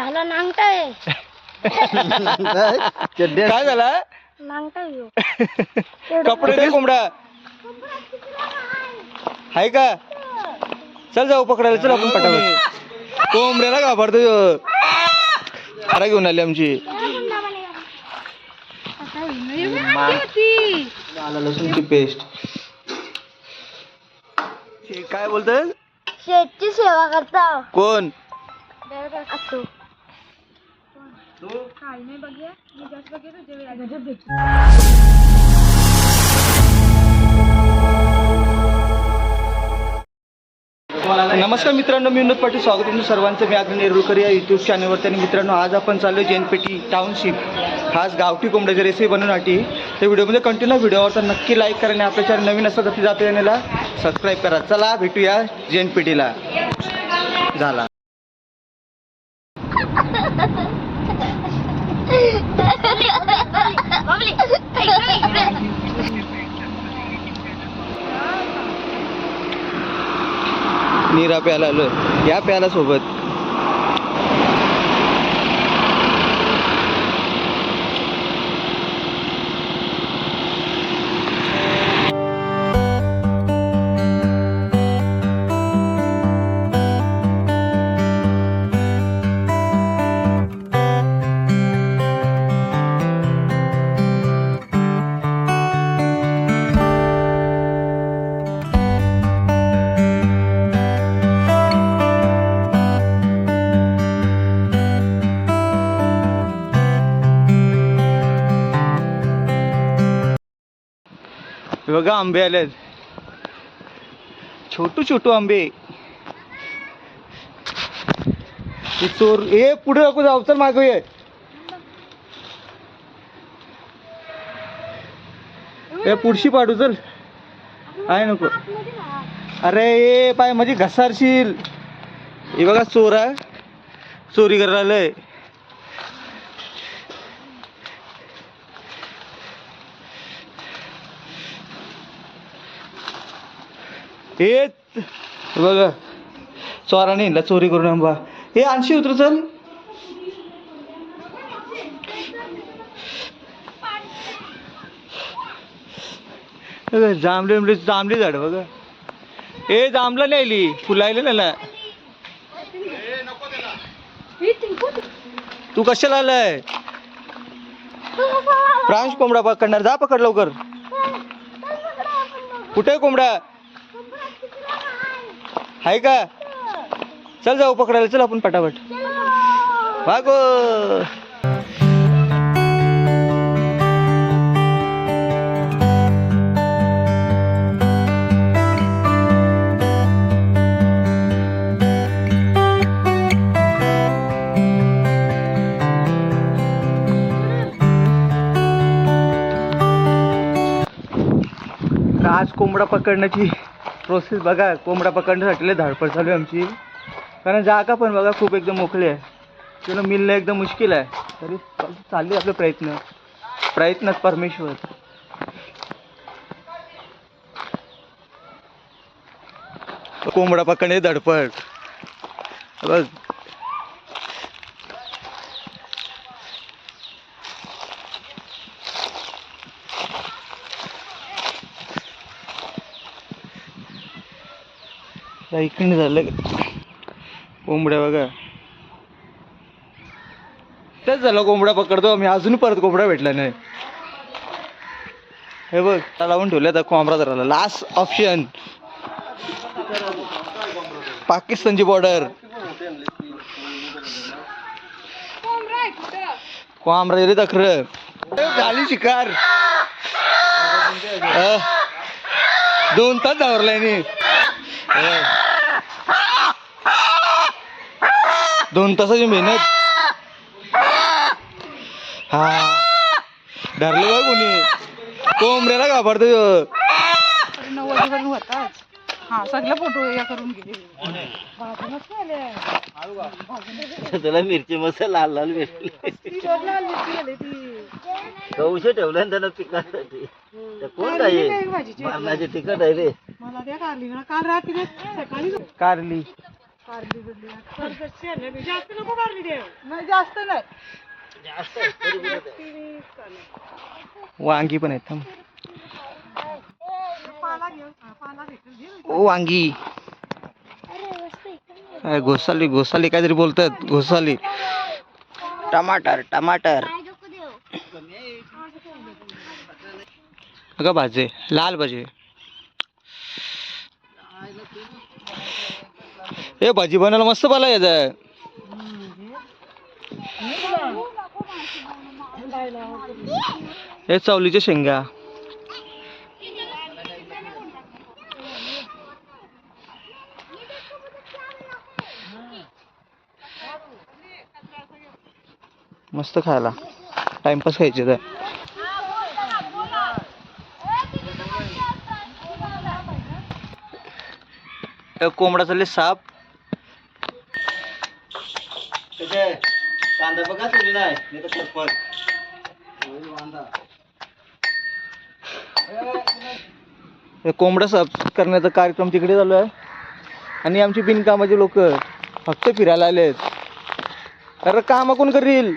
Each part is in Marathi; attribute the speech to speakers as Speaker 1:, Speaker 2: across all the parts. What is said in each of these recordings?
Speaker 1: झालं नांगटाय
Speaker 2: काय झाला?
Speaker 1: नांगटाय ह्यो.
Speaker 2: कपडे दे कोंबडा. आहे का? चल जाऊ पकडायला चल आपण पटापट. कोंबड्याला घाबरतो ह्यो. अरे घेऊन आली आमची. लसूणची पेस्ट काय बोलतोय?
Speaker 1: शेतची सेवा करता.
Speaker 2: कोण? नमस्कार मित्रांनो मी विनोद पाटील. स्वागत तुमचं सर्वांचं. मी अग्नि नेरुळकर या यूट्यूब चॅनलवरती आणि मित्रांनो आज आपण चाललो जैनपेठी टाउनशिप खास गावठी कोंबड्याची रेसिपी बनवण्यासाठी. त्या व्हिडिओमध्ये कंटिन्यू व्हिडिओ तर नक्की लाईक करा आणि आपल्या चॅनल नवीन असं तर ती जाते चॅनलला सबस्क्राईब करा. चला भेटूया जैनपेठीला झाला. नीरा प्याला आलो या प्याला सोबत बघा आंबे आलेत. छोटू छोटू आंबे. चोर ए पुढे नको जाऊ चल मागे ये. ए पुढशी पाडू चल. आहे नको. अरे ए पाय माझी घसारशील. हे बघा चोर आहे. चोरी करायला ए हे बघा चोराने हिला चोरी करून बा हे आणशी उतर चल. हे बघ, जांभळी बिंबळी जांभळी झाड बघा. ए जांभला नाही फुलायला त्याला तू कशाला आलाय? प्रांश कोंबडा पकडणार जा पकड लवकर. कुठे कोंबड्या कोंबडा? आहे का? चल जाऊ पकडायला चल आपण पटापट. भागो आज कोंबडा पकडण्याची प्रोसेस बघा कोंबडा पकडण्यासाठी लय धाडपड चालू आहे आमची. कारण जागा पण बघा खूप एकदम मोकळी आहे. त्याला मिळणं एकदम मुश्किल आहे. तरी चालले आपले प्रयत्न. प्रयत्नच परमेश्वर. कोंबडा पकडणे धडपड. बघ ऐकणी झालं. कोंबड्या बघा. तेच झालं कोंबडा पकडतो. मी अजून परत कोंबडा भेटला नाही. हे बघ त्याला लावून ठेवलं आता कोंबडा धरायला लास्ट ऑप्शन पाकिस्तानची बॉर्डर कोंबडा रे तक्र झाली शिकार. दोन तास धावरलाय मी दोन तासाची मेहनत. हा. धरलं बघ कोणी. कोंबड्याला घाबरतो.
Speaker 3: नऊ वाजेपर्यंत होताच हा सगळं फोटो या करून गेले
Speaker 4: त्याला मिरची मसाला लाल लाल भेटली कौश ठेवलं ना त्याला पिकासाठी. कोण माझे तिखट आहे रे.
Speaker 3: मला कारली. काल रात्री सकाळी जास्त.
Speaker 2: वांगी पण आहेत थांब.
Speaker 3: पाला घेऊ हा, पाला घे.
Speaker 2: ओ वांगी. घोसाली घोसाली काहीतरी बोलतात घोसाली. टमाटर टमाटर. अगं भाजे लाल भाजी. ए भाजी बनायला मस्त पाला येत हे चवलीच्या शेंगा. मस्त खायला. टाइमपास खायचे तर. कोंबडा चालले साप. कांदा बघा तुझी नाही. चप्पल हे कोंबडा साफ करण्याचा कार्यक्रम तिकडे चालू आहे. आणि आमची बिनकामाचे लोक फक्त फिरायला आलेत अरे काम कोण करील?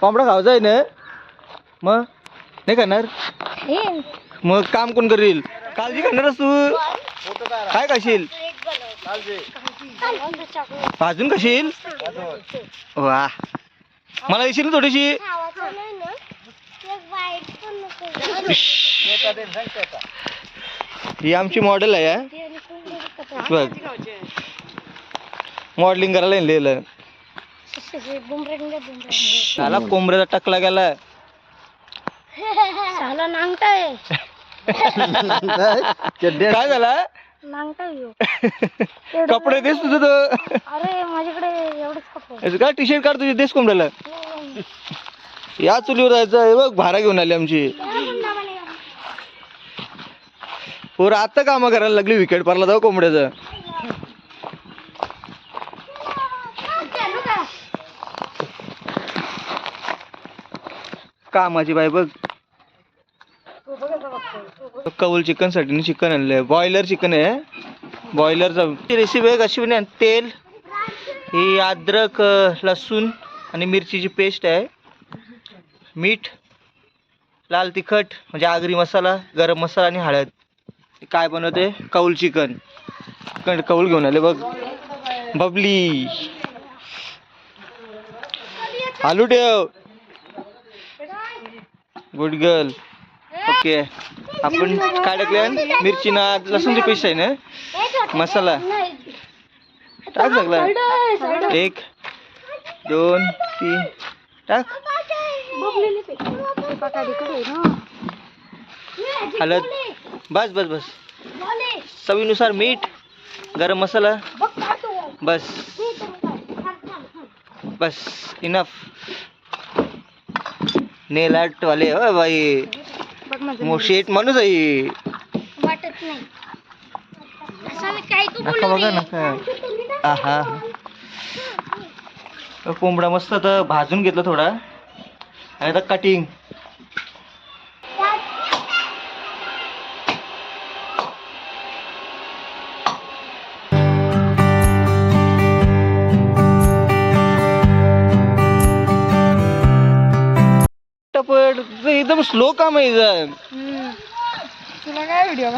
Speaker 2: कोंबडा खावचा आहे ना? मग? नाही करणार मग काम कोण करील? काळजी करणारच तू. काय खाशील? भाजून खाशील वा. मला येशील ना थोडीशी? ही आमची मॉडेल आहे. बघ. मॉडेलिंग करायला लिहिलं त्याला कोंबड्याचा टकला गेला
Speaker 1: साला नांगटाय
Speaker 2: काय झाला?
Speaker 1: येऊ.
Speaker 2: कपडे देस तुझं तो
Speaker 1: अरे माझ्याकडे एवढेच कपडे.
Speaker 2: याचं काय टी शर्ट काढ तुझी? देस कोंबड्याला. या चुलीवर जायचं हे बघ भारा घेऊन आली आमची. पोरं आता कामं करायला लागली विकेट पारला जाऊ कोंबड्याचं. कामाची बाई बघ. कौल चिकनसाठी चिकन आणलंय. बॉयलर चिकन आहे बॉयलरचा रेसिपी आहे कशी म्हणजे तेल ही अद्रक लसूण आणि मिरचीची पेस्ट आहे. मीठ लाल तिखट म्हणजे आगरी मसाला गरम मसाला आणि हळद. काय बनवते कौल चिकन चिकन कौल घेऊन आले बघ. बबली. आलू ठेव. गुड गर्ल ओके आपण काय टाकले मिरची ना लसूणची पेस्ट आहे ना? मसाला. टाक लागला एक दोन तीन. टाक. हळद. बस बस बस. चवीनुसार मीठ गरम मसाला. बस. बस इनफ नेल आर्ट वाले हो बाई.
Speaker 3: बघ माझं
Speaker 2: मो शेट माणूस आहे.
Speaker 1: वाटत नाही. असं काय तू
Speaker 2: नका बघा नका आहा. तो कोंबडा मस्त आता भाजून घेतला थोडा. आणि आता कटिंग स्लो आहे इथं.
Speaker 3: तुला काय व्हिडिओ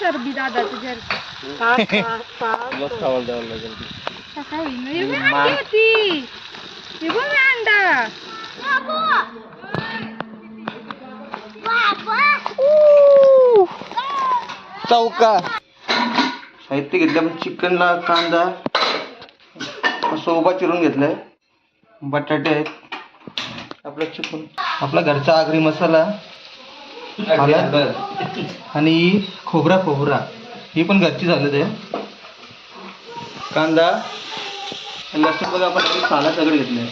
Speaker 3: चरबी दादा तुझ्या
Speaker 2: मा-
Speaker 3: होती. ही बघ ना अंडा
Speaker 2: चौका. साहित्य घेतलं चिकनला कांदा असं उभा चिरून घेतलाय. बटाटे आहेत. आपलं चिकन. आपला घरचा आगरी मसाला हळद आणि खोबरा खोबरा. ही पण घरची झालं ते. कांदा. लसूण बघा आपण साला सगळं घेतलंय.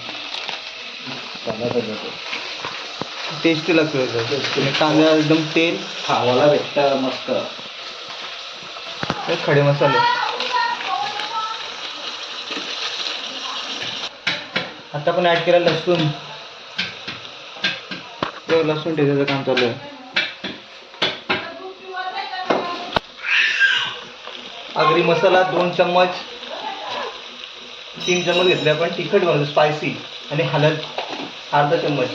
Speaker 2: टेस्टी लागतो. कांदा एकदम तेल.
Speaker 4: खावाला भेटतं मस्त.
Speaker 2: खडे मसाले. आता पण ऍड केला लसूण. तो लसूण ठेवायचं काम चालू आहे. आगरी मसाला दोन चम्मच तीन चम्मच घेतले आपण तिखट बनवतो स्पायसी आणि हलद अर्धा चम्मच.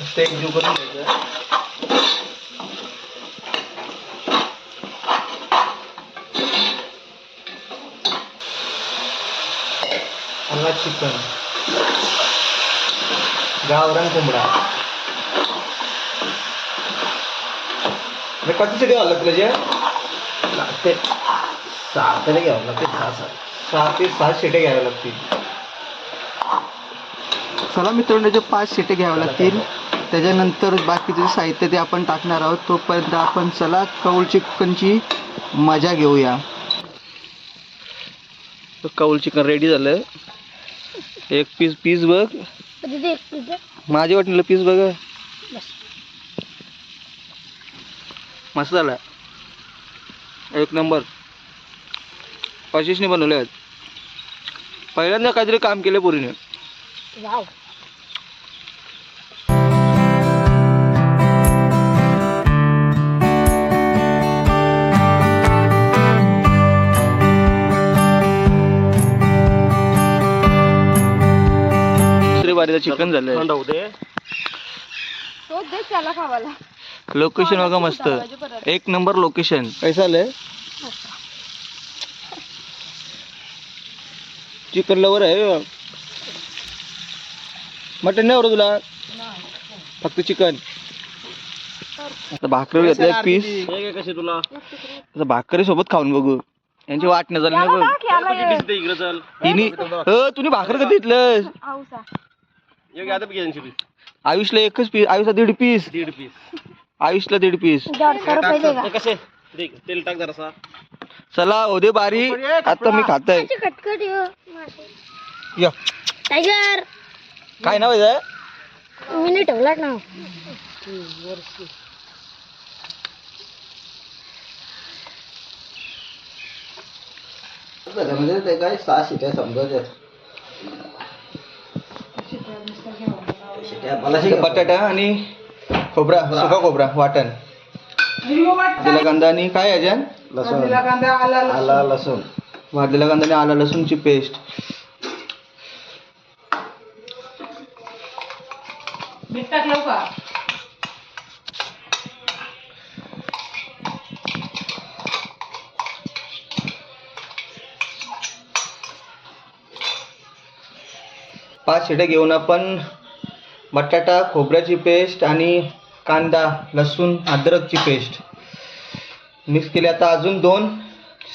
Speaker 2: मस्त जीव करून घ्यायचं. अन्ना चिकन. गावरान कोंबडा. कधीसाठी आलं तुला जे
Speaker 4: लागते. सहा तरी घ्यावं लागते सहा सहा.
Speaker 2: सहा ते सात शिटे घ्याव्या लागतील. चला मित्रांनो त्याचे पाच शिटे घ्यावे लागतील. त्याच्यानंतर बाकीचे साहित्य ते आपण टाकणार आहोत तोपर्यंत आपण चला कौल चिकनची मजा घेऊया. कौल चिकन रेडी झालं. एक पीस पीस बघ. माझ्या वाटलं पीस बघ. मस्त झाला. एक नंबर. आशिषने बनवले आहेत. पहिल्यांदा काहीतरी काम केलं पुरीने. बारीचं चिकन झालं
Speaker 4: थंड होऊ दे.
Speaker 3: तो दे त्याला खावायला
Speaker 2: लोकेशन बघा मस्त. एक नंबर लोकेशन कैसा आलंय? चिकन लवर आहे मटन नाही आवडत तुला? फक्त चिकन आता भाकरी घेतलं एक पीस
Speaker 4: हे कशी तुला.
Speaker 2: आता भाकरी सोबत खाऊन बघू. यांची झाली नाही बघ
Speaker 4: इकडे चल?
Speaker 2: तिने अ तुम्ही भाकर कधी घेतलं
Speaker 4: एक आता ऐंशी पीस
Speaker 2: आयुषला एकच पीस आयुषला दीड पीस.
Speaker 4: दीड पीस.
Speaker 2: आयुषला दीड पीस.
Speaker 1: दीडशे रुपये दे
Speaker 4: हे कसे? दे तेल टाक जरासा.
Speaker 2: चला ओदे बारी. आता मी खाताय.
Speaker 1: कटकट
Speaker 2: या.
Speaker 1: टायगर.
Speaker 2: काय नाव आहे त्याचं?
Speaker 1: मी नाही ठेवला ना.
Speaker 4: म्हणजे ते काय? सहा शिट्या समजा
Speaker 2: बटाटा आणि खोबरा सुका खोबरा वाटण. भाजलेला कांदा आणि काय याच्यान
Speaker 4: लसूण
Speaker 3: आला
Speaker 4: आला लसूण.
Speaker 2: भाजलेला कांदा आणि आला लसूणची पेस्ट
Speaker 3: मीठ टाकलं का
Speaker 2: पाच शिट्या घेऊन आपण बटाटा खोबऱ्याची पेस्ट आणि कांदा लसूण अद्रकची पेस्ट. मिक्स केली. आता अजून दोन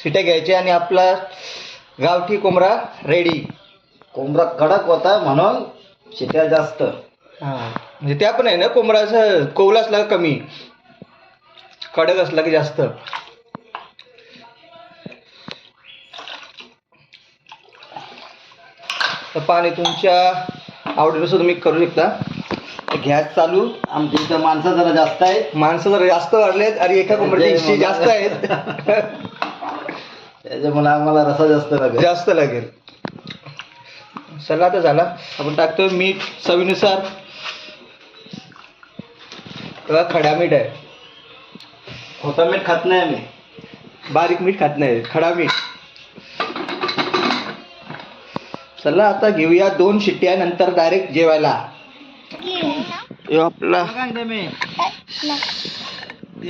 Speaker 2: शिट्या घ्यायच्या आणि आपला गावठी कोंबडा रेडी
Speaker 4: कोंबडा कडक होता म्हणून शिट्या जास्त.
Speaker 2: हां म्हणजे त्या पण आहे ना कोंबडा असं कोवला असला का कमी? कडक असला की जास्त. तर पाणी तुमच्या आवडीनुसार तुम्ही करू शकता. गॅस चालू.
Speaker 4: आमच्या इथं माणसं जरा जास्त आहेत.
Speaker 2: माणसं जरा जास्त वाढलेत. आणि एका कोंबडीची हिस्से जास्त आहेत.
Speaker 4: त्याच्यामुळे आम्हाला रसा जास्त लागेल.
Speaker 2: जास्त लागेल. चला आता झाला. आपण टाकतोय मीठ चवीनुसार. खडा मीठ आहे.
Speaker 4: खोटा मीठ खात नाही आम्ही.
Speaker 2: बारीक मीठ खात नाही. खडा मीठ. चला आता घेऊया दोन शिट्ट्या नंतर डायरेक्ट जेवायला आपला.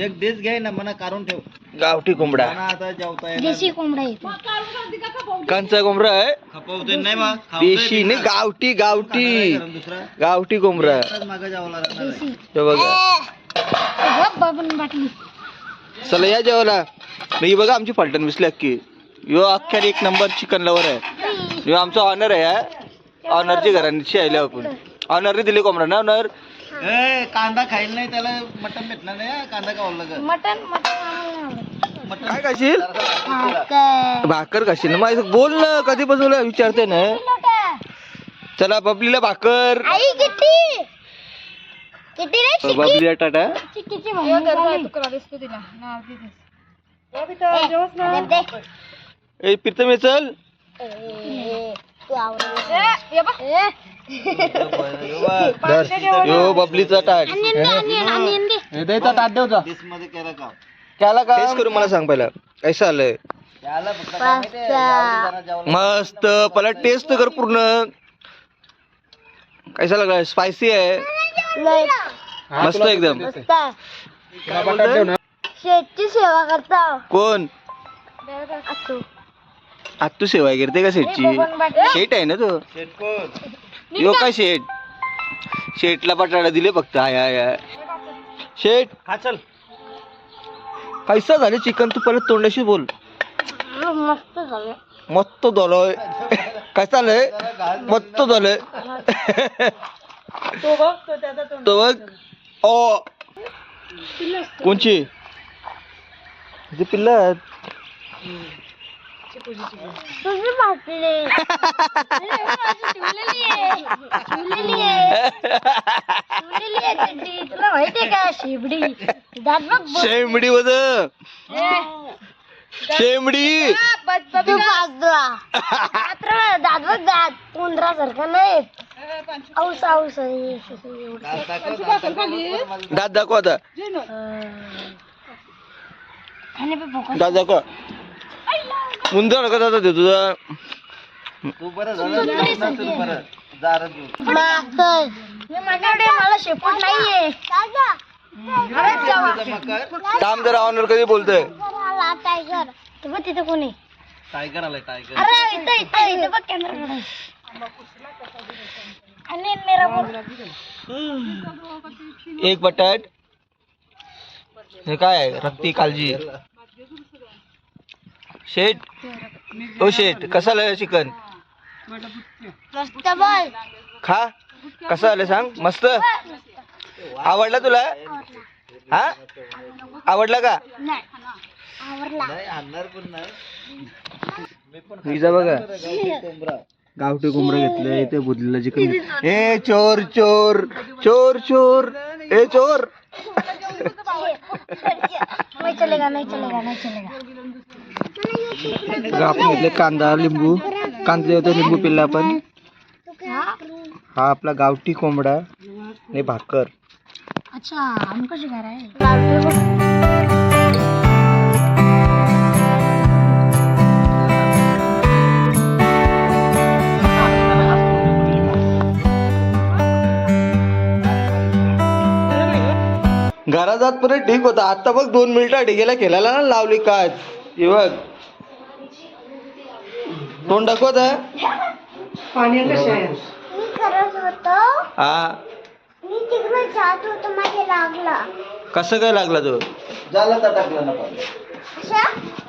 Speaker 4: एक देश घ्याय ना मना काढून ठेव.
Speaker 2: गावठी कोंबडा.
Speaker 4: आता जेवता
Speaker 1: देशी कोंबडा येतो.
Speaker 2: कांचा कोंबडा आहे?
Speaker 4: खपवतोय नाही बा
Speaker 2: देशी नाही गावठी गावठी. गावठी कोंबडा.
Speaker 4: मागं जावं लागणार
Speaker 1: देशी.
Speaker 2: हे बघा.
Speaker 1: गप बाबून बाटली.
Speaker 2: चला या जेवायला. ही बघा आमची फलटण मिसली अख्खी यो अख्ख्या एक नंबर चिकन लवर आहे. यो आमचा ऑनर आहे ऑनरची घरांची आयले आपण. ऑनरने दिले कोंबडा ना ऑनर
Speaker 4: ए कांदा खाईल नाही त्याला मटन भेटणार नाही हा, कांदा खावं लागेल
Speaker 1: मटन मटन
Speaker 2: काय खाशील? भाकर. खाशील ना माझं बोल ना कधी बसवलं विचारते ना. चला बबलीला भाकर.
Speaker 1: आई किती? किती रे चिकी
Speaker 2: बबलीला टाटा.
Speaker 1: ए,
Speaker 2: प्रीतम ये चल. यो बबलीचा टाट
Speaker 1: आणि
Speaker 2: ताट देवचा
Speaker 4: का
Speaker 2: करू मला सांग पहिला कैसा आलंय मस्त पहिला टेस्ट कर पूर्ण कैसा लागला स्पायसी आहे मस्त एकदम
Speaker 1: शेतची सेवा करता
Speaker 2: कोण
Speaker 1: असतो
Speaker 2: आत्तू सेवा करते का शेटची शेट आहे ना तो? यो काय शेट शेटला बटाटा दिले फक्त हाय हाय हाय. शेट
Speaker 4: हा चल.
Speaker 2: कैसा झाले चिकन तू परत तोंडाशी बोल.
Speaker 1: मस्त झालं.
Speaker 2: मस्त झालंय. काय चाललंय? मस्त झालंय. तो बघ ओ कोणची ते पिल्ल
Speaker 1: तुझी भाकले शिवलेली आहे शिवलेली आहे चड्डी. तुला माहितीये का शेबडी.
Speaker 2: शेमडी वद शेमडी
Speaker 1: तू मात्र दात बघ दात उंदरासारखा नाही. औस औस.
Speaker 2: दात दाखव आता. दात दाखव. उंदर का दादा ते तुझा?
Speaker 4: तू बरं झालं नसेल बरं दारात घेऊन.
Speaker 1: मास्तर माझ्याकडे मला शेपूट नाहीये. जावा.
Speaker 2: काम जरा ऑनर कधी बोलतोय?
Speaker 1: टायगर. ते बघ तिथे कोणी.
Speaker 4: टायगर आलाय टायगर.
Speaker 1: अरे इथं इथं इथं बघ कॅमेरा आणि मेरा बोल
Speaker 2: एक बटाट. हे काय आहे? रक्ती काळजी शेट? ओ शेट. कसा आलं चिकन?
Speaker 1: मस्त बोल
Speaker 2: खा. कसं आलं सांग? मस्त? आवडला तुला? हा? आवडला का? विजा बघा. गावठी कोंबडा घेतलंय ते बुधलेलं चिकन ए चोर चोर. चोर चोर. ए चोर.
Speaker 1: नाही चलेगा नाही चलेगा नाही चलेगा
Speaker 2: आपण घेतले कांदा लिंबू. कांदे होते लिंबू पिल्ला आपण. हा आपला गावठी कोंबडा आणि भाकर.
Speaker 1: अच्छा हमको सिखा रहा है
Speaker 2: घरात जात परत ठीक होता. आता बघ दोन मिनिटं डिगेला खेळायला ना लावली काय? हे बघ तोंड दाखवत आहे?
Speaker 1: मी करत होतो.
Speaker 2: हा.
Speaker 1: मी तिकडे जात होतो माझे लागला.
Speaker 2: कसं काय लागला तो?
Speaker 4: झालं टाकलं ना पण.
Speaker 1: अशा?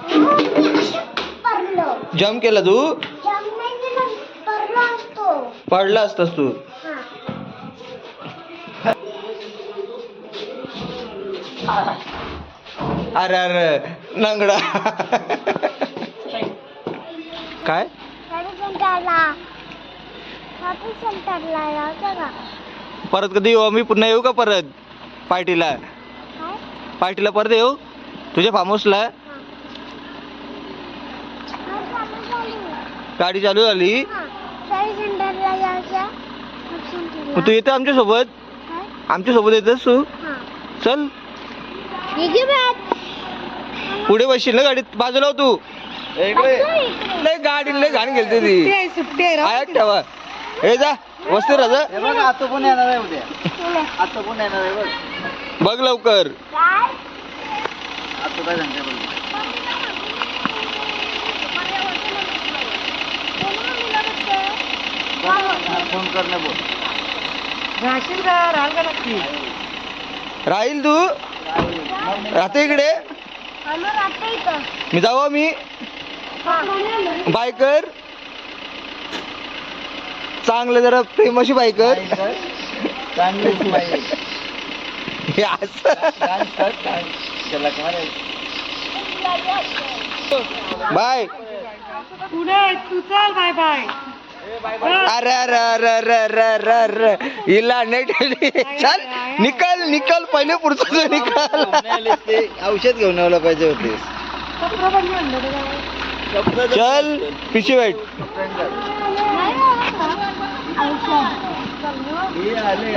Speaker 1: मी अशा पडलो.
Speaker 2: जम केला तू?
Speaker 1: जमिनीने पडलो असतो.
Speaker 2: पडला असतास तू.
Speaker 1: हा.
Speaker 2: अरे अरे नंगडा काय परत कधी येऊ मी पुन्हा येऊ का परत पार्टीला पार्टीला परत येऊ तुझ्या फार्म हाऊसला. गाडी चालू झाली. मग तू येतो आमच्यासोबत? आमच्यासोबत येतस तू
Speaker 1: हा.
Speaker 2: चल. पुढे बसशील ना गाडीत? बाजूला हो तू. लय गाडी लय घाण गेलते ती.
Speaker 3: सुट्टी आहे राहू
Speaker 2: आयात ठेवा. हे जा. वस्ती राजा
Speaker 4: हे बघ आता पण येणार आहे उद्या.
Speaker 1: तुला.
Speaker 4: आता पण येणार आहे बघ.
Speaker 2: बघ लवकर.
Speaker 1: काय?
Speaker 4: आता काय सांगते बघ फोन करणे बोल.
Speaker 3: राशील का राहाल का नक्की
Speaker 2: राहील तू? राहते इकडे. मी जाऊ मी. बायकर. चांगलं जरा प्रेमाशी बायकर. हे बाय.
Speaker 3: पुढे तू चल बाय बाय
Speaker 2: अरे अरे अरे अरे अरे अरे अरे. हिला नेट चल निकाल निकाल पहिले पुढचं निकाल.
Speaker 4: ते औषध घेऊन यायला पाहिजे होते.
Speaker 2: चल पिशी वाईट.
Speaker 4: आले.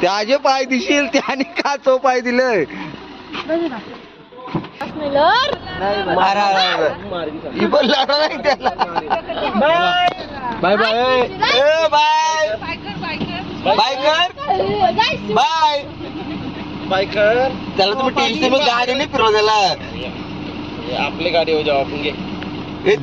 Speaker 2: त्याचे पाय दिशील त्याने का चो पाय दिलं बाय बाय. ए, बाय. बाय कर बाय.
Speaker 5: बायकर.
Speaker 2: त्याला तुम्ही टेन्शन गाडी नाही फिरवा त्याला.
Speaker 5: आपली गाडी हो जाऊ आपण घे.
Speaker 2: हे